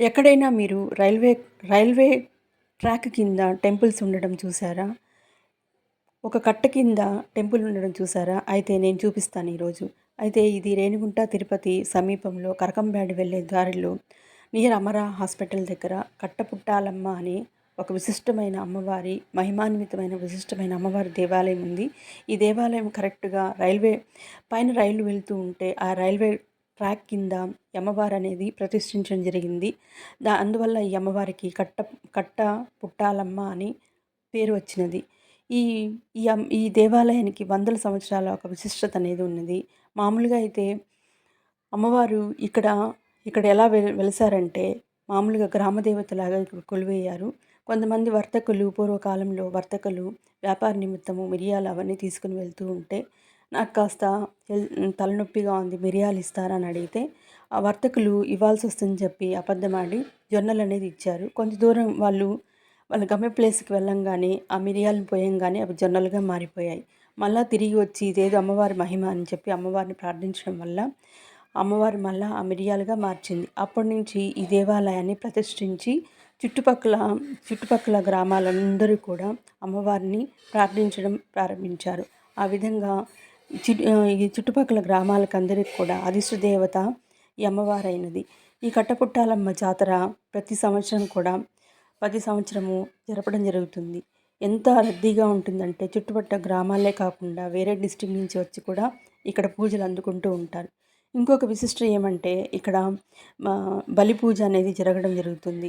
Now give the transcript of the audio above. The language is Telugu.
ఎక్కడైనా మీరు రైల్వే రైల్వే ట్రాక్ కింద టెంపుల్స్ ఉండడం చూసారా? ఒక కట్ట కింద టెంపుల్ ఉండడం చూసారా? అయితే నేను చూపిస్తాను ఈరోజు. అయితే ఇది రేణిగుంట తిరుపతి సమీపంలో కరకంబేడి వెళ్ళే దారిలో నియర్ అమర హాస్పిటల్ దగ్గర కట్టపుట్టాలమ్మ అని ఒక విశిష్టమైన అమ్మవారి మహిమాన్వితమైన విశిష్టమైన అమ్మవారి దేవాలయం ఉంది. ఈ దేవాలయం కరెక్ట్గా రైల్వే పైన రైలు వెళ్తూ ఉంటే ఆ రైల్వే ట్రాక్ కింద అమ్మవారు అనేది ప్రతిష్ఠించడం జరిగింది. దా అందువల్ల ఈ అమ్మవారికి కట్ట కట్ట పుట్టాలమ్మ అని పేరు వచ్చినది. ఈ ఈ అమ్ ఈ దేవాలయానికి వందల సంవత్సరాల ఒక విశిష్టత అనేది ఉన్నది. మామూలుగా అయితే అమ్మవారు ఇక్కడ ఇక్కడ ఎలా వె వెలిసారంటే మామూలుగా గ్రామ దేవతలాగా కొలువయ్యారు కొంతమంది వర్తకులు పూర్వకాలంలో వర్తకులు వ్యాపార నిమిత్తము మిరియాలు అవన్నీ తీసుకుని వెళ్తూ ఉంటే నాకు కాస్త తలనొప్పిగా ఉంది మిరియాలు ఇస్తారా అని అడిగితే ఆ వర్తకులు ఇవ్వాల్సి వస్తుందని చెప్పి అబద్ధమాడి జొన్నలు అనేది ఇచ్చారు. కొంచెం దూరం వాళ్ళు వాళ్ళ గమ్య ప్లేస్కి వెళ్ళంగానే ఆ మిరియాలను పోయంగానే అవి జొన్నలుగా మారిపోయాయి. మళ్ళా తిరిగి వచ్చి ఇదేదో అమ్మవారి మహిమ అని చెప్పి అమ్మవారిని ప్రార్థించడం వల్ల అమ్మవారి మళ్ళా ఆ మిరియాలుగా మార్చింది. అప్పటి నుంచి ఈ దేవాలయాన్ని ప్రతిష్ఠించి చుట్టుపక్కల చుట్టుపక్కల గ్రామాలందరూ కూడా అమ్మవారిని ప్రార్థించడం ప్రారంభించారు. ఆ విధంగా ఈ చుట్టుపక్కల గ్రామాలకు అందరికి కూడా అదిష్టదేవత ఈ అమ్మవారైనది ఈ కట్టపుట్టాలమ్మ జాతర ప్రతి సంవత్సరం కూడా ప్రతి సంవత్సరము జరపడం జరుగుతుంది. ఎంత రద్దీగా ఉంటుందంటే చుట్టుపక్కల గ్రామాలే కాకుండా వేరే డిస్టిక్ నుంచి వచ్చి కూడా ఇక్కడ పూజలు అందుకుంటూ ఉంటారు. ఇంకొక విశిష్టం ఏమంటే ఇక్కడ బలి పూజ అనేది జరగడం జరుగుతుంది.